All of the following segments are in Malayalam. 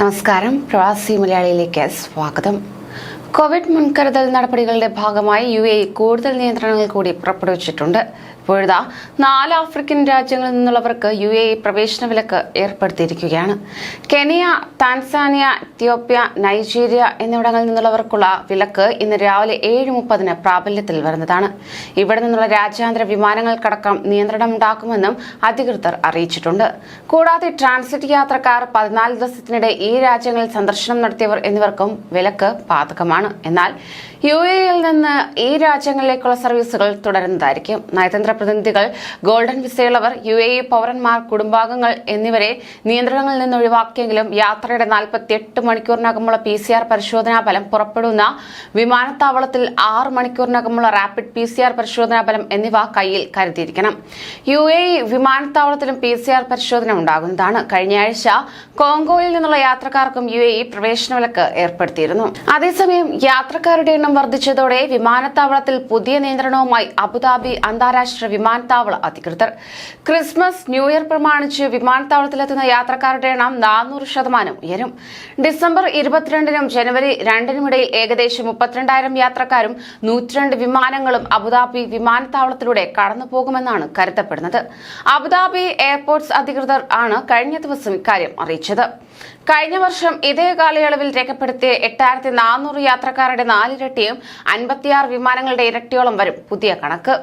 നമസ്കാരം. പ്രവാസി മലയാളിയിലേക്ക് സ്വാഗതം. കോവിഡ് മുൻകരുതൽ നടപടികളുടെ ഭാഗമായി യു എ കൂടുതൽ നിയന്ത്രണങ്ങൾ കൂടി പുറപ്പെടുവിച്ചിട്ടുണ്ട്. ഇപ്പോഴിതാ നാല് ആഫ്രിക്കൻ രാജ്യങ്ങളിൽ നിന്നുള്ളവർക്ക് യു എ പ്രവേശന വിലക്ക് ഏർപ്പെടുത്തിയിരിക്കുകയാണ്. കെനിയ താൻസാനിയ എത്യോപ്യ നൈജീരിയ എന്നിവിടങ്ങളിൽ നിന്നുള്ളവർക്കുള്ള വിലക്ക് ഇന്ന് രാവിലെ ഏഴ് മുപ്പതിന് പ്രാബല്യത്തിൽ വരുന്നതാണ്. ഇവിടെ നിന്നുള്ള രാജ്യാന്തര വിമാനങ്ങൾക്കടക്കം നിയന്ത്രണമുണ്ടാക്കുമെന്നും അധികൃതർ അറിയിച്ചിട്ടുണ്ട്. കൂടാതെ ട്രാൻസിറ്റ് യാത്രക്കാർ പതിനാല് ദിവസത്തിനിടെ ഈ രാജ്യങ്ങളിൽ സന്ദർശനം നടത്തിയവർ എന്നിവർക്കും വിലക്ക് ബാധകമാണ്. എന്നാൽ യു എയിൽ നിന്ന് ഈ രാജ്യങ്ങളിലേക്കുള്ള സർവീസുകൾ തുടരുന്നതായിരിക്കും. നയതന്ത്ര പ്രതിനിധികൾ ഗോൾഡൻ വിസയുള്ളവർ യു എ ഇ പൗരന്മാർ കുടുംബാംഗങ്ങൾ എന്നിവരെ നിയന്ത്രണങ്ങളിൽ നിന്ന് ഒഴിവാക്കിയെങ്കിലും യാത്രയുടെ നാൽപ്പത്തി എട്ട് മണിക്കൂറിനകമുള്ള പി സി ആർ പരിശോധനാ ഫലം പുറപ്പെടുന്ന വിമാനത്താവളത്തിൽ ആറ് മണിക്കൂറിനകമുള്ള റാപ്പിഡ് പി സി ആർ പരിശോധനാ ഫലം എന്നിവ കയ്യിൽ കരുതിയിരിക്കണം. യു എ ഇ വിമാനത്താവളത്തിലും പി സി ആർ പരിശോധന ഉണ്ടാകുന്നതാണ്. കഴിഞ്ഞയാഴ്ച കോങ്കോയിൽ നിന്നുള്ള യാത്രക്കാർക്കും യു എ ഇ പ്രവേശന വിലക്ക് ഏർപ്പെടുത്തിയിരുന്നു. അതേസമയം യാത്രക്കാരുടെ എണ്ണം വർദ്ധിച്ചതോടെ വിമാനത്താവളത്തിൽ പുതിയ നിയന്ത്രണവുമായി അബുദാബി അന്താരാഷ്ട്ര വിമാനത്താവള അധികൃതർ. ക്രിസ്മസ് ന്യൂ ഇയർ പ്രമാണിച്ച് വിമാനത്താവളത്തിലെത്തുന്ന യാത്രക്കാരുടെ എണ്ണം നാനൂറ് ശതമാനം ഉയരും. ഡിസംബർ ഇരുപത്തിരണ്ടിനും ജനുവരി രണ്ടിനുമിടയിൽ ഏകദേശം മുപ്പത്തിരണ്ടായിരം യാത്രക്കാരും നൂറ്റിരണ്ട് വിമാനങ്ങളും അബുദാബി വിമാനത്താവളത്തിലൂടെ കടന്നുപോകുമെന്നാണ് കരുതപ്പെടുന്നത്. അബുദാബി എയർപോർട്ട്സ് അധികൃതർ ആണ് കഴിഞ്ഞ ദിവസം ഇക്കാര്യം അറിയിച്ചത്. കഴിഞ്ഞ വർഷം ഇതേ കാലയളവിൽ രേഖപ്പെടുത്തിയ എട്ടായിരത്തി നാനൂറ് യാത്രക്കാരുടെ നാലിരട്ടിയും അൻപത്തിയാറ് വിമാനങ്ങളുടെ ഇരട്ടിയോളം വരും പുതിയ കണക്ക്.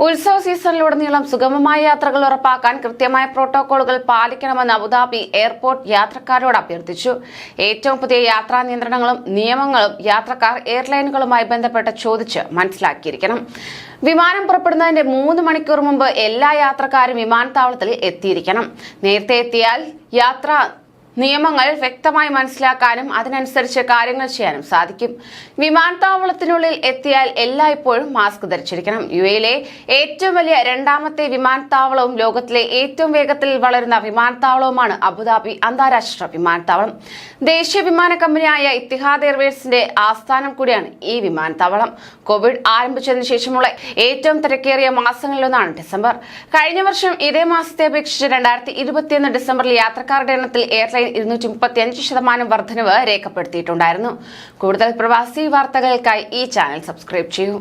ഉത്സവ സീസണിലുടനീളം സുഗമമായ യാത്രകൾ ഉറപ്പാക്കാൻ കൃത്യമായ പ്രോട്ടോകോളുകൾ പാലിക്കണമെന്ന് അബുദാബി എയർപോർട്ട് യാത്രക്കാരോട് അഭ്യർത്ഥിച്ചു. ഏറ്റവും പുതിയ യാത്രാ നിയന്ത്രണങ്ങളും നിയമങ്ങളും യാത്രക്കാർ എയർലൈനുകളുമായി ബന്ധപ്പെട്ട് ചോദിച്ച് മനസ്സിലാക്കിയിരിക്കണം. വിമാനം പുറപ്പെടുന്നതിന്റെ മൂന്ന് മണിക്കൂർ മുമ്പ് എല്ലാ യാത്രക്കാരും വിമാനത്താവളത്തിൽ എത്തിയിരിക്കണം. നേരത്തെ എത്തിയാൽ യാത്ര നിയമങ്ങൾ വ്യക്തമായി മനസ്സിലാക്കാനും അതിനനുസരിച്ച് കാര്യങ്ങൾ ചെയ്യാനും സാധിക്കും. വിമാനത്താവളത്തിനുള്ളിൽ എത്തിയാൽ എല്ലായ്പ്പോഴും മാസ്ക് ധരിച്ചിരിക്കണം. യു എയിലെ ഏറ്റവും വലിയ രണ്ടാമത്തെ വിമാനത്താവളവും ലോകത്തിലെ ഏറ്റവും വേഗത്തിൽ വളരുന്ന വിമാനത്താവളവുമാണ് അബുദാബി അന്താരാഷ്ട്ര വിമാനത്താവളം. ദേശീയ വിമാന കമ്പനിയായ ഇത്തിഹാദ് എയർവേസിന്റെ ആസ്ഥാനം കൂടിയാണ് ഈ വിമാനത്താവളം. കോവിഡ് ആരംഭിച്ചതിന് ശേഷമുള്ള ഏറ്റവും തിരക്കേറിയ മാസങ്ങളിലൊന്നാണ് ഡിസംബർ. കഴിഞ്ഞ വർഷം ഇതേ മാസത്തെ അപേക്ഷിച്ച് രണ്ടായിരത്തി ഇരുപത്തിയൊന്ന് ഡിസംബറിൽ യാത്രക്കാരുടെ എണ്ണത്തിൽ എയർലൈൻ ഇരുന്നൂറ്റി മുപ്പത്തി അഞ്ച് ശതമാനം വർധനവ് രേഖപ്പെടുത്തിയിട്ടുണ്ടായിരുന്നു. കൂടുതൽ പ്രവാസി വാർത്തകൾക്കായി ഈ ചാനൽ സബ്സ്ക്രൈബ് ചെയ്യൂ.